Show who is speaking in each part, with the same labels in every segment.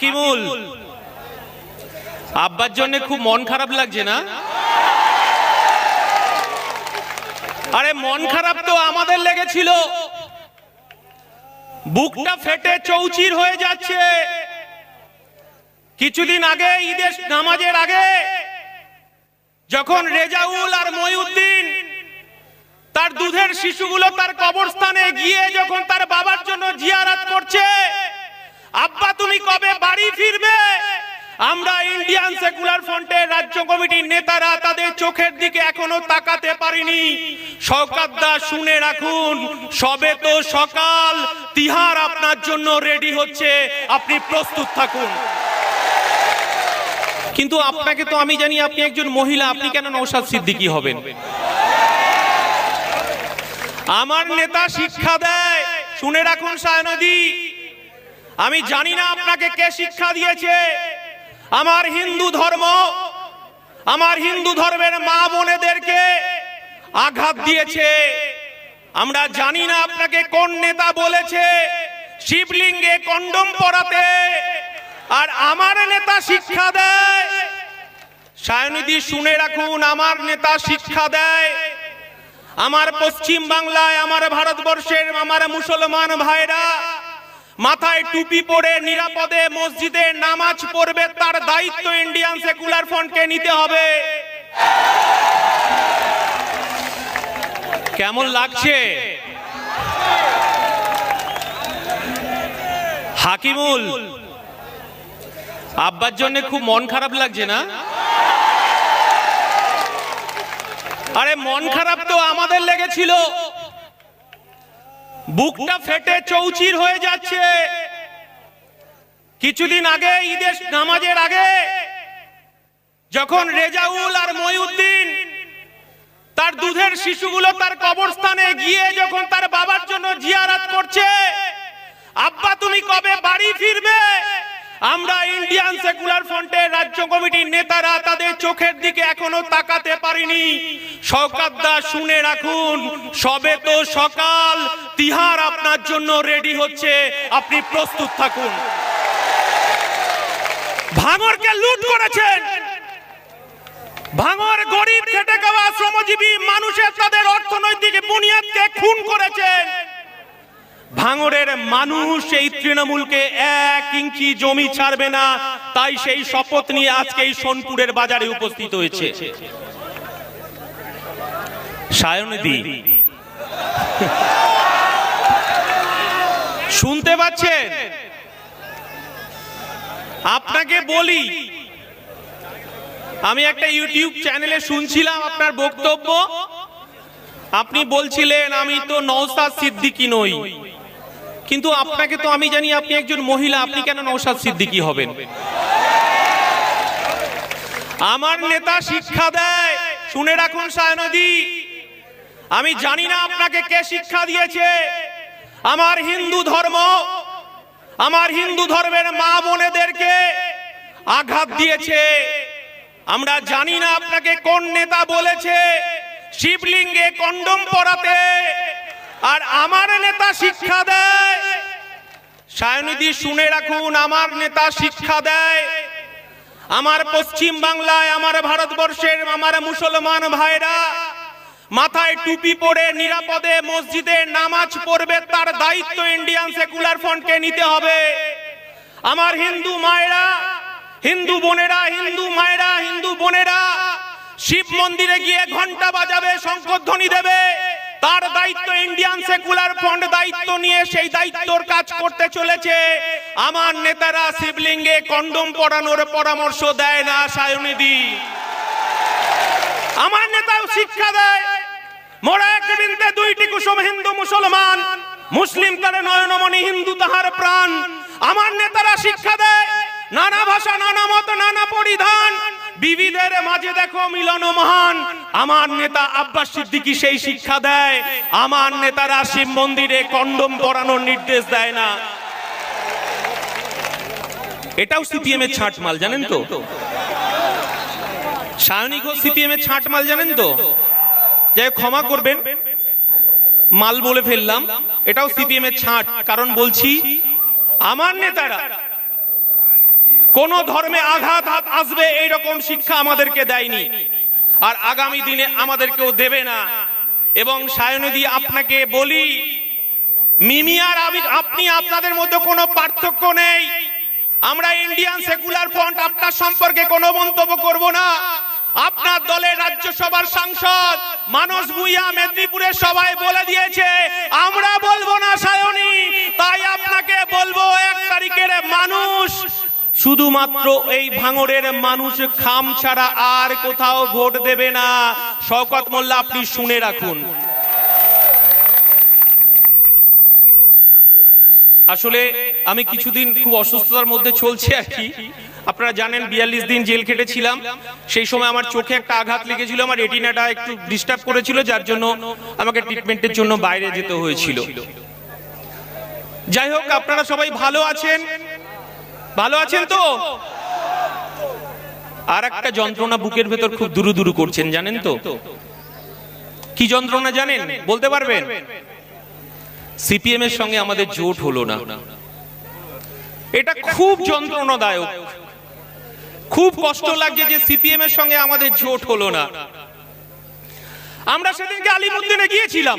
Speaker 1: হাকিমুল। আব্বার জন্য খুব মন খারাপ লাগছে না? আরে, মন খারাপ তো আমাদের লেগেছিল। বুকটা ফেটে চৌচির হয়ে যাচ্ছে। কিছুদিন আগে, ঈদের নামাজের আগে, যখন রেজাউল আর মইউদ্দিন তার দুধের শিশুগুলো তার কবরস্থানে গিয়ে যখন তার বাবার জন্য জিয়ারাত করছে আব্বা, তুমি কবে বাড়ি ফিরবে? আমরা ইন্ডিয়ান সেকুলার ফ্রন্টের রাজ্য কমিটির নেতারা তাদের চোখের দিকে এখনও তাকাতে পারিনি। শওকাত দা, শুনে রাখুন, সবে তো সকাল। তিহার আপনার জন্য রেডি হচ্ছে। আপনি প্রস্তুত থাকুন। কিন্তু আপনাকে তো আমি জানি আপনি একজন মহিলা, আপনি কেন নৌসাদ সিদ্দিকী হবেন? আমার নেতা শিক্ষা দেয়। শুনে রাখুন, সায়নদী। আমি জানি না আপনাকে কে শিক্ষা দিয়েছে। আমার হিন্দু ধর্ম আমার হিন্দু ধর্মের মা বোনেদেরকে আঘাত দিয়েছে। আমরা জানি না আপনাকে কোন নেতা বলেছে। শিবলিঙ্গে কন্ডম পরাতে। আর আমার নেতা শিক্ষা দেয়। সায়নিধি শুনে রাখুন আমার নেতা শিক্ষা দেয়। আমার পশ্চিম বাংলায় আমার ভারতবর্ষের আমার মুসলমান ভাইরা মাথায় টুপি পরে নিরাপদে মসজিদে নামাজ পড়বে, তার দায়িত্ব ইন্ডিয়ান সেকুলার ফ্রন্টকে নিতে হবে। কেমন লাগছে? হাকিমুল, আব্বার জন্য খুব মন খারাপ লাগছে না? আরে মন খারাপ তো আমাদের লেগেছিল। বুকটা ফেটে চৌচির হয়ে যাচ্ছে। কিছুদিন আগে, ঈদের নামাজের আগে, যখন রেজাউল আর মইউদ্দিন তার দুধের শিশুগুলো তার কবরস্থানে গিয়ে যখন তার বাবার জন্য জিয়ারাত করছে, আব্বা, তুমি কবে বাড়ি ফিরবে? আমরা ইন্ডিয়ান সেকুলার ফ্রন্টের রাজ্য কমিটির নেতারা তাদের চোখের দিকে এখনও তাকাতে পারিনি। শওকাত শুনে রাখুন, সবে তো সকাল। তিহার আপনার জন্য রেডি হচ্ছে। আপনি প্রস্তুত থাকুন। ভাঙরকে লুট করেছেন। ভাঙর গরিব খেটে খাওয়া শ্রমজীবী মানুষের তাদের অর্থনৈতিক বুনিয়াদকে খুন করেছেন। ভাঙরের মানুষ এই তৃণমূলকে এক ইঞ্চি জমি ছাড়বে না, তাই সেই শপথ নিয়ে আজকে এই সোনপুরের বাজারে উপস্থিত হয়েছে। সায়নদী শুনতে পাচ্ছেন? আপনাকে বলি আমি একটা ইউটিউব চ্যানেলে শুনছিলাম আপনার বক্তব্য। আপনি বলছিলেন আমি তো নৌসাদ সিদ্দিকী নই। কিন্তু আপনাকে তো আমি জানি আপনি একজন মহিলা আপনি কেন নৌসাদ সিদ্দিকী হবেন? আমার নেতা শিক্ষা দেয়। শুনে রাখুন সায়নদী আমি জানি না আপনাকে কে শিক্ষা দিয়েছে। আমার হিন্দু ধর্ম, আমার হিন্দু ধর্মের মা বোনেদেরকে আঘাত দিয়েছে। আমরা জানি না আপনাকে কোন নেতা বলেছে, শিবলিঙ্গে কন্ডম পরাতে। আর আমার নেতা শিক্ষা দেয়। সায়নিধি শুনে রাখুন, আমার নেতা শিক্ষা দেয়। আমার পশ্চিম বাংলায়, আমার ভারতবর্ষের, আমার মুসলমান ভাইরা মাথায় টুপি পরে নিরাপদে মসজিদে নামাজ পড়বে, তার দায়িত্ব ইন্ডিয়ান সেকুলার ফ্রন্টকে নিতে হবে। আমার হিন্দু মায়েরা, হিন্দু বোনেরা, হিন্দু মায়েরা, হিন্দু বোনেরা, শিব মন্দিরে গিয়ে ঘণ্টা বাজাবে শঙ্করধ্বনি দেবে। তার দায়িত্ব ইন্ডিয়ান সেকুলার ফ্রন্ট দায়িত্ব নিয়ে সেই দায়িত্বর কাজ করতে চলেছে। আমার নেতারা শিবলিঙ্গে কন্ডম পরানোর পরামর্শ দেয় না সায়নিধি আমার নেতাও শিক্ষা দেয়। মোরা এক বৃন্দে দুইটি কুসুম হিন্দু মুসলমান। মুসলিম তার নয়নমণি হিন্দু তাহার প্রাণ। আমার নেতারা শিক্ষা দেয়, নানা ভাষা, নানা মত, নানা পরিধান। বিবিধের মাঝে দেখো মিলন মহান। আমার নেতা আব্বাস সিদ্দিকী সেই শিক্ষা দেয়। আমার নেতারা শিব মন্দিরে কন্ডম পরানোর নির্দেশ দেয় না। এটাও সিপিএম এর ছাট মাল, জানেন তো? সায়নিক ও সিপিএম এর ছাট মাল, জানেন তো? যাই ক্ষমা করবেন। মাল বলে ফেললাম। এটাও সিপিএম এর ছাট, কারণ বলছি, আমার নেতারা, কোন ধর্মে আঘাত হাত আসবে এইরকম শিক্ষা আমাদেরকে দেয়নি। আর আগামী দিনে আমাদেরকেও দেবে না। এবং সায়নদী, আপনাকে বলি, মিমি আর আমি- আপনি আপনাদের মধ্যে কোনো পার্থক্য নেই। আমরা ইন্ডিয়ান সেকুলার ফ্রন্ট, আপনার সম্পর্কে কোনো মন্তব্য করব না। আপনার দলের রাজ্যসভার সাংসদ মানস ভুইয়া মেদিনীপুরের সবাই বলে দিয়েছে, আমরা বলব না সায়নী, তাই আপনাকে বলব এক তারিখের মানুষ। শুধুমাত্র এই ভাঙরের মানুষ খাম ছাড়া আর কোথাও ভোট দেবে না। শওকত মোল্লা, আপনি শুনে রাখুন। আসলে আমি কিছুদিন খুব অসুস্থতার মধ্যে চলছে আর কি। আপনারা জানেন বিয়াল্লিশ দিন জেল খেটেছিলাম। সেই সময় আমার চোখে একটা আঘাত লেগেছিল, আমার রেটিনাটা একটু ডিস্টার্ব করেছিল, যার জন্য আমাকে ট্রিটমেন্টের জন্য বাইরে যেতে হয়েছিল। যাই হোক, আপনারা সবাই ভালো আছেন? ভালো আছেন তো? আর একটা যন্ত্রণা বুকের ভেতর খুব দুরু দুরু করছেন, জানেন তো? কি যন্ত্রণা জানেন? বলতে পারবেন? সিপিএম এর সঙ্গে আমাদের জোট হলো না। এটা খুব যন্ত্রণাদায়ক। খুব কষ্ট লাগছে যে সিপিএম এর সঙ্গে আমাদের জোট হলো না। আমরা সেদিনকে আলিমুদ্দিনে গিয়েছিলাম।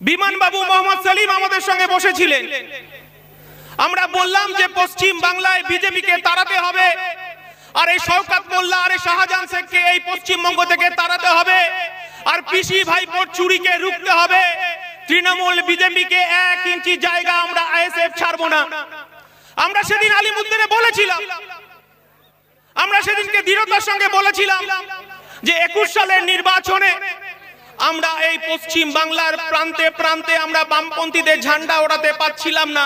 Speaker 1: বিমান বাবু মোহাম্মদ সালিম আমাদের সঙ্গে বসেছিলেন। আমরা বললাম যে পশ্চিম বাংলায় বিজেপিকে তাড়াতে হবে। আর এই শওকাত মোল্লা আর এই শাহজাহান শেখকে এই পশ্চিমবঙ্গ থেকে তাড়াতে হবে। আর পিসি ভাইপোর চুরিকে রুখতে হবে। তৃণমূল বিজেপিকে এক ইঞ্চি জায়গা আমরা আইএসএফ ছাড়বো না। আমরা সেদিন আলিমুদ্দিনে বলেছিলাম আমরা সেদিনকে দৃঢ়তার সঙ্গে বলেছিলাম যে একুশ সালের নির্বাচনে আমরা এই পশ্চিম বাংলার প্রান্তে প্রান্তে আমরা বামপন্থীদের ঝান্ডা ওড়াতে পাচ্ছিলাম না।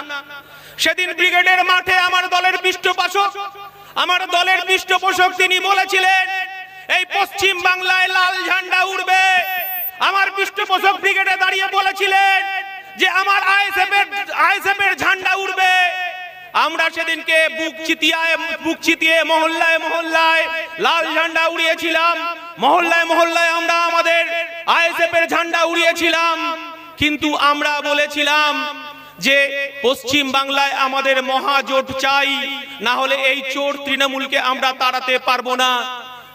Speaker 1: সেদিন ব্রিগেডের মাঠে আমার দলের পৃষ্ঠপোষক, আমার দলের পৃষ্ঠপোষক তিনি বলেছিলেন, এই পশ্চিম বাংলায় লাল ঝান্ডা উড়বে। আমার পৃষ্ঠপোষক ব্রিগেডে দাঁড়িয়ে বলেছিলেন যে, আমার আইএসএফ এর আইএসএফ এর ঝান্ডা উড়বে। আমরা সেদিনকে বুক চিতিয়ায়, বুক চিতিয়ে মহল্লায় মহল্লায় লাল ঝান্ডা উড়িয়েছিলাম। মহল্লায় মহল্লায় আমরা আমাদের আইএসএফ এর ঝান্ডা উড়িয়েছিলাম। কিন্তু আমরা বলেছিলাম যে পশ্চিম বাংলায় আমাদের মহাজোট চাই, না হলে এই চোর তৃণমূলকে আমরা তাড়াতে পারব না।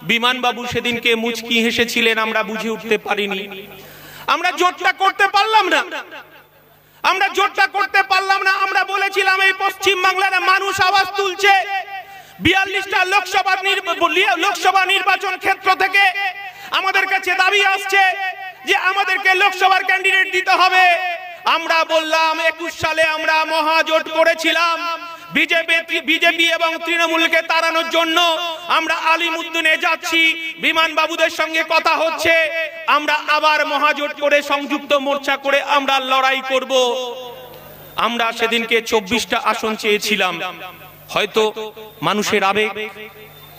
Speaker 1: বিমানবাবু সেদিনকে মুচকি হেসেছিলেন, আমরা বুঝে উঠতে পারিনি। আমরা জোটটা করতে পারলাম না। আমরা জোটটা করতে পারলাম না, আমরা বলেছিলাম এই পশ্চিম বাংলার মানুষ আওয়াজ তুলছে। বিয়াল্লিশটা লোকসভা লোকসভা নির্বাচন ক্ষেত্র থেকে আমাদের কাছে দাবি আসছে যে আমাদেরকে লোকসভার ক্যান্ডিডেট দিতে হবে। আমরা বললাম, একুশ সালে আমরা মহাজোট করেছিলাম। বিজেপি বিজেপি এবং তৃণমূলকে তাড়ানোর জন্য আমরা আলিমুদ্দিনে যাচ্ছি। বিমান বাবুদের সঙ্গে কথা হচ্ছে। আমরা আবার মহাজোট করে, সংযুক্ত মোর্চা করে আমরা লড়াই করব। আমরা সেদিনকে চব্বিশটা আসন চেয়েছিলাম। হয়তো মানুষের আবেগ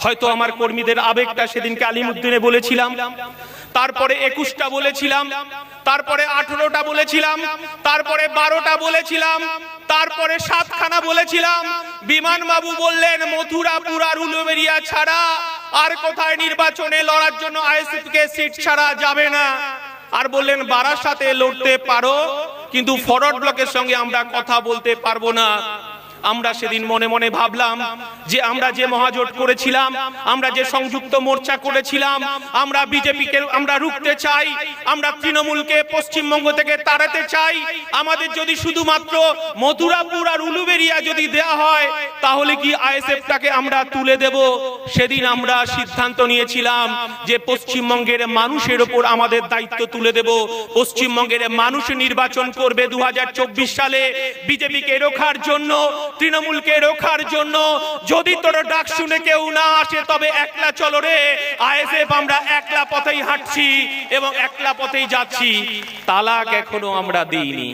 Speaker 1: হয়তো আমার কর্মীদের আবেগটা সেদিনকে আলিমুদ্দিনে বলেছিলাম। তারপরে একুশটা বলেছিলাম। তারপরে আঠেরোটা বলেছিলাম। তারপরে বারোটা বলেছিলাম। তারপরে সাতখানা বলেছিলাম। বিমান বাবু বললেন, মথুরাপুর আর উলুবেরিয়া ছাড়া আর কোথায় নির্বাচনে লড়ার জন্য আইএসএফ কে সিট ছাড়া যাবে না? আর বললেন, বারাসাতে লড়তে পারো, কিন্তু ফরওয়ার্ড ব্লকের সঙ্গে আমরা কথা বলতে পারব না। আমরা সেদিন মনে মনে ভাবলাম যে আমরা যে মহাজোট করেছিলাম, আমরা যে সংযুক্ত মোর্চা করেছিলাম, আমরা বিজেপিকে আমরা রুখতে চাই, আমরা তৃণমূলকে পশ্চিমবঙ্গ থেকে তাড়াতে চাই। আমাদের যদি শুধুমাত্র মথুরাপুর আর উলুবেরিয়া যদি দেয়া হয়, তাহলে কি আইএসএফটাকে আমরা তুলে দেব? সেদিন আমরা সিদ্ধান্ত নিয়েছিলাম যে পশ্চিমবঙ্গের মানুষের ওপর আমাদের দায়িত্ব তুলে দেব। পশ্চিমবঙ্গের মানুষ নির্বাচন করবে দু হাজার চব্বিশ সালে। বিজেপিকে রোখার জন্য তৃণমূলকে রোখার জন্য যদি তোর ডাক শুনে কেউ না আসে, তবে একলা চলো রে। আইএসএফ, আমরা একলা পথেই হাঁটছি এবং একলা পথেই যাচ্ছি। তালাক এখনও আমরা দিইনি।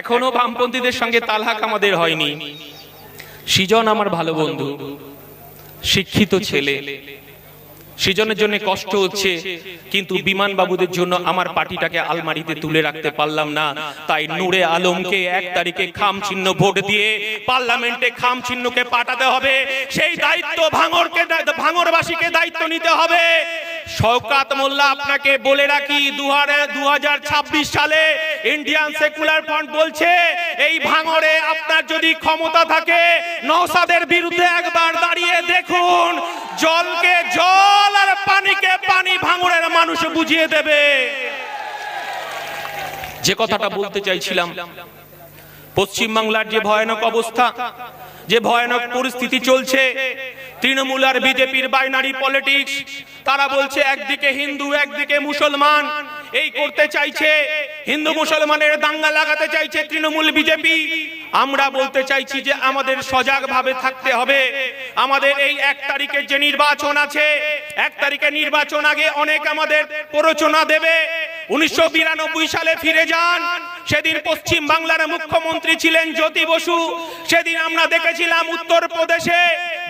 Speaker 1: এখনও বামপন্থীদের সঙ্গে তালাক আমাদের হয়নি। সৃজন আমার ভালো বন্ধু, শিক্ষিত ছেলে। সৃজনের জন্য কষ্ট হচ্ছে, কিন্তু বিমান বাবুদের জন্য আমার পার্টিটাকে আলমারিতে তুলে রাখতে পারলাম না। তাই নূরে আলমকে এক তারিখে খাম চিহ্ন ভোট দিয়ে পার্লামেন্টে খাম চিহ্নকে পাঠাতে হবে। সেই দায়িত্ব ভাঙরকে ভাঙরবাসীকে দায়িত্ব নিতে হবে। শওকাত মোল্লা, আপনাকে বলে রাখি দু হাজার ছাব্বিশ সালে ইন্ডিয়ান সেকুলার ফ্রন্ট বলছে, এই ভাঙরে আপনার যদি ক্ষমতা থাকে নওসাদের বিরুদ্ধে একবার দাঁড়িয়ে দেখুন জলকে জল পানি ভাঙড়ের মানুষ বুঝিয়ে দেবে। যে কথাটা বলতে চাইছিলাম পশ্চিমবাংলার যে ভয়ানক অবস্থা যে ভয়ানক পরিস্থিতি চলছে, তৃণমূল আর বিজেপির বাইনারি পলিটিক্স তারা বলছে একদিকে হিন্দু, একদিকে মুসলমান, এই করতে চাইছে, হিন্দু মুসলমানের দাঙ্গা লাগাতে চাইছে তৃণমূল, বিজেপি। আমরা বলতে চাইছি যে আমাদের সজাগ ভাবে থাকতে হবে। আমাদের এই এক তারিখে যে নির্বাচন আছে, এক তারিখে নির্বাচন আগে অনেক আমাদের প্ররোচনা দেবে। উনিশশো বিরানব্বই সালে ফিরে যান সেদিন পশ্চিম বাংলার মুখ্যমন্ত্রী ছিলেন জ্যোতি বসু। সেদিন আমরা দেখেছিলাম উত্তর প্রদেশে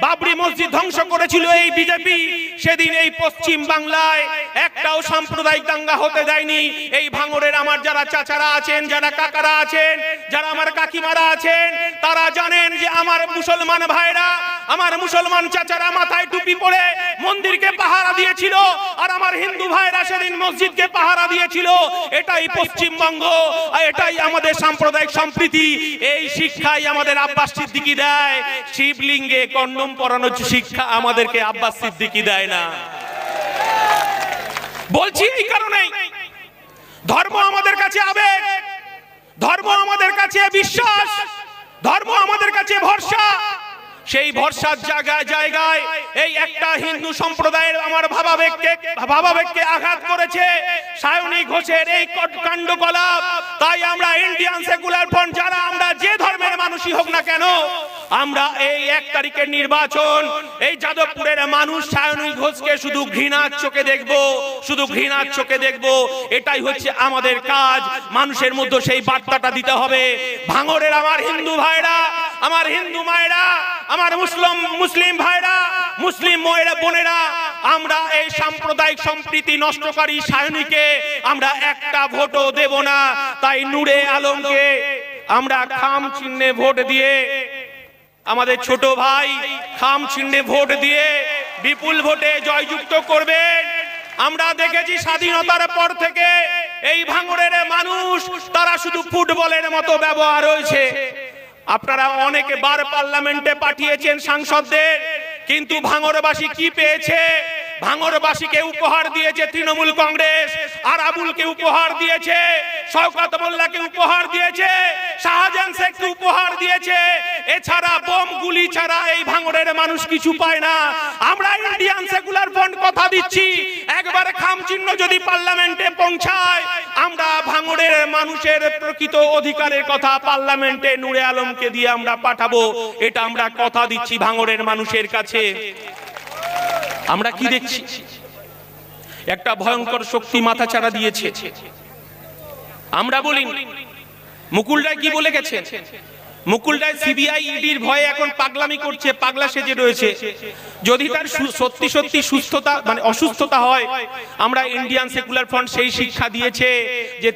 Speaker 1: বাবরি মসজিদ ধ্বংস করেছিল এই বিজেপি। সেদিন এই পশ্চিম বাংলায় একটাও সাম্প্রদায়িক দাঙ্গা হতে দেয়নি। এই ভাঙরের আমার যারা চাচারা আছেন, যারা কাকারা আছেন, যারা আমার কাকিমারা আছেন, তারা জানেন যে আমার মুসলমান ভাইরা, আমার মুসলমান চাচারা মাথায় টুপি পরে মন্দিরকে পাহারা দিয়েছিল, আর আমার হিন্দু ভাইরা সেদিন মসজিদকে পাহারা দিয়েছিল। এটাই পশ্চিমবঙ্গ, আর এটাই আমাদের সাম্প্রদায়িক সম্প্রীতি। এই শিক্ষাই আমাদের আব্বাস সিদ্দিকি দেয়। শিবলিঙ্গে কন্ডম পরানোর শিক্ষা আমাদেরকে আব্বাস সিদ্দিকি দেয়। না। বলছি এই কারণেই ধর্ম আমাদের কাছে আবেগ। ধর্ম আমাদের কাছে বিশ্বাস। ধর্ম আমাদের কাছে ভরসা। সেই ভরসার জায়গায় জায়গায় এই একটা হিন্দু সম্প্রদায়ের আমার ভাবাবেগকে ভাবাবেগকে আঘাত করেছে। সায়নী ঘোষের এই কাণ্ডকলাপ তাই আমরা ইন্ডিয়ান সেকুলার ফ্রন্ট যারা আমরা যে ধর্মের মানুষই হোক না কেন আমরা এই এক তারিখের নির্বাচন, এই যাদবপুরের মানুষ সায়নী ঘোষকে শুধু ঘৃণার চোখে দেখব, শুধু ঘৃণার চোখে দেখব, এটাই হচ্ছে আমাদের কাজ। মানুষের মধ্যে সেই বার্তাটা দিতে হবে, ভাঙরের আমার হিন্দু ভাইরা, আমার হিন্দু মায়েরা, আমার মুসলিম মুসলিম ভাইরা, মুসলিম ময়েরা বোনেরা, আমরা এই সাম্প্রদায়িক সম্প্রীতি নষ্টকারী সায়নীকে আমরা একটা ভোটও দেব না। তাই নূরে আলমকে আমরা খাম চিহ্নে ভোট দিয়ে আমাদের ছোট ভাই খাম চিহ্নে ভোট দিয়ে বিপুল ভোটে জয়যুক্ত করবেন। আমরা দেখেছি স্বাধীনতার পর থেকে এই ভাঙড়ের মানুষ, তারা শুধু ফুটবলের মতো ব্যবহার হয়েছে আপনারা অনেকে বার পার্লামেন্টে পাঠিয়েছেন সাংসদদের, কিন্তু ভাঙড়বাসী কি পেয়েছে? ভাঙড়বাসীকে উপহার দিয়েছে তৃণমূল কংগ্রেস, আর আবুলকে উপহার দিয়েছে, শওকত মোল্লাকে উপহার দিয়েছে। শাহজাহান শেখকে উপহার দিয়েছে। এছাড়া বোম গুলি ছাড়া এই ভাঙড়ের মানুষ কিছু পায় না। আমরা ইন্ডিয়ান সেকুলার ফ্রন্ট কথা দিচ্ছি। একবার খাম চিহ্ন যদি পার্লামেন্টে পৌঁছায় আমরা ভাঙড়ের মানুষের প্রকৃত অধিকারের কথা পার্লামেন্টে নূরে আলমকে দিয়ে আমরা পাঠাবো। এটা আমরা কথা দিচ্ছি ভাঙড়ের মানুষের কাছে। আমরা কি দেখছি? একটা ভয়ঙ্কর শক্তি মাথা দিয়েছে। আমরা বলি মুকুল রায় কি বলে গেছেন? মুকুল রায় সিবিআই ইডির ভয়ে এখন পাগলামি করছে, পাগলা সেজে রয়েছে। যদি তার সত্যি সত্যি সুস্থতা মানে অসুস্থতা হয়, আমরা ইন্ডিয়ান সেকুলার ফ্রন্ট সেই শিক্ষা দিয়েছে যে